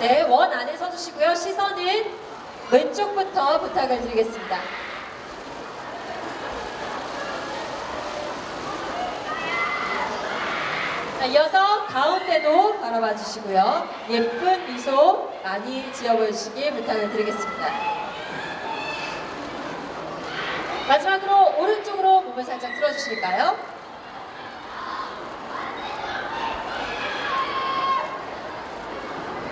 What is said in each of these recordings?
네, 원 안에 서주시고요. 시선은 왼쪽부터 부탁을 드리겠습니다. 자, 이어서 가운데도 바라봐 주시고요. 예쁜 미소 많이 지어 보여주시길 부탁을 드리겠습니다. 마지막으로 오른쪽으로 몸을 살짝 틀어주실까요?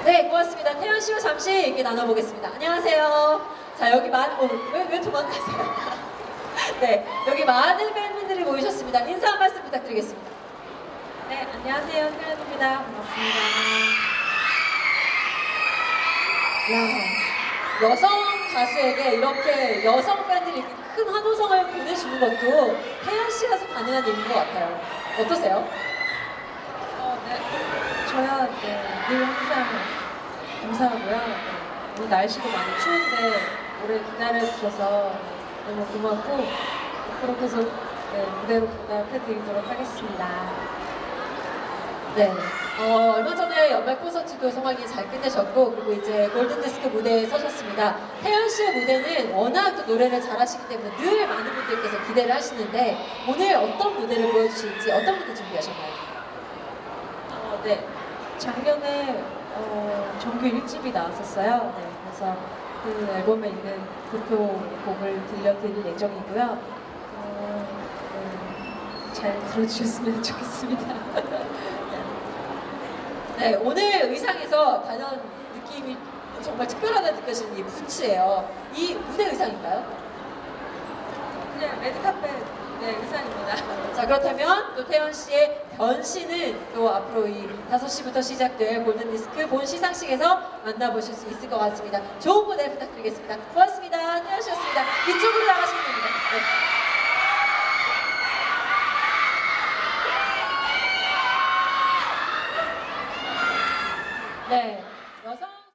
네, 고맙습니다. 태연 씨와 잠시 얘기 나눠보겠습니다. 안녕하세요. 자, 여기 많은, 어, 왜, 왜 도망가세요? 네, 여기 많은 팬분들이 모이셨습니다. 인사 한 말씀 부탁드리겠습니다. 네, 안녕하세요. 태연입니다. 반갑습니다. 야, 여성 가수에게 이렇게 여성 팬들이 큰 환호성을 보내주는 것도 태연 씨라서 가능한 일인 것 같아요. 어떠세요? 어, 네. 저야 네, 늘 항상 감사하고요. 네, 오늘 날씨도 많이 추운데 오래 기다려주셔서 너무 고맙고 앞으로 계속 네, 무대로 보답해드리도록 하겠습니다. 네. 어, 얼마 전에 연말 콘서트도 성황이 잘 끝내셨고, 그리고 이제 골든디스크 무대에 서셨습니다. 태연 씨의 무대는 워낙 또 노래를 잘하시기 때문에 늘 많은 분들께서 기대를 하시는데, 오늘 어떤 무대를 보여주실지, 어떤 무대 준비하셨나요? 어, 네. 작년에 어, 정규 1집이 나왔었어요. 네, 그래서 그 앨범에 있는 대표 곡을 들려드릴 예정이고요. 어, 네, 잘 들어주셨으면 좋겠습니다. 네, 오늘 의상에서 단연 느낌이 정말 특별하다 느껴지는 이 부츠예요. 이 무대 의상인가요? 그냥 레드카펫 네, 의상입니다. 자 그렇다면 또 태연 씨의 변신은 또 앞으로 이 5시부터 시작될 골든디스크 본 시상식에서 만나보실 수 있을 것 같습니다. 좋은 무대 부탁드리겠습니다. 고맙습니다. 태연 씨였습니다. 이쪽으로 나가시면 됩니다. 네. 네. 여성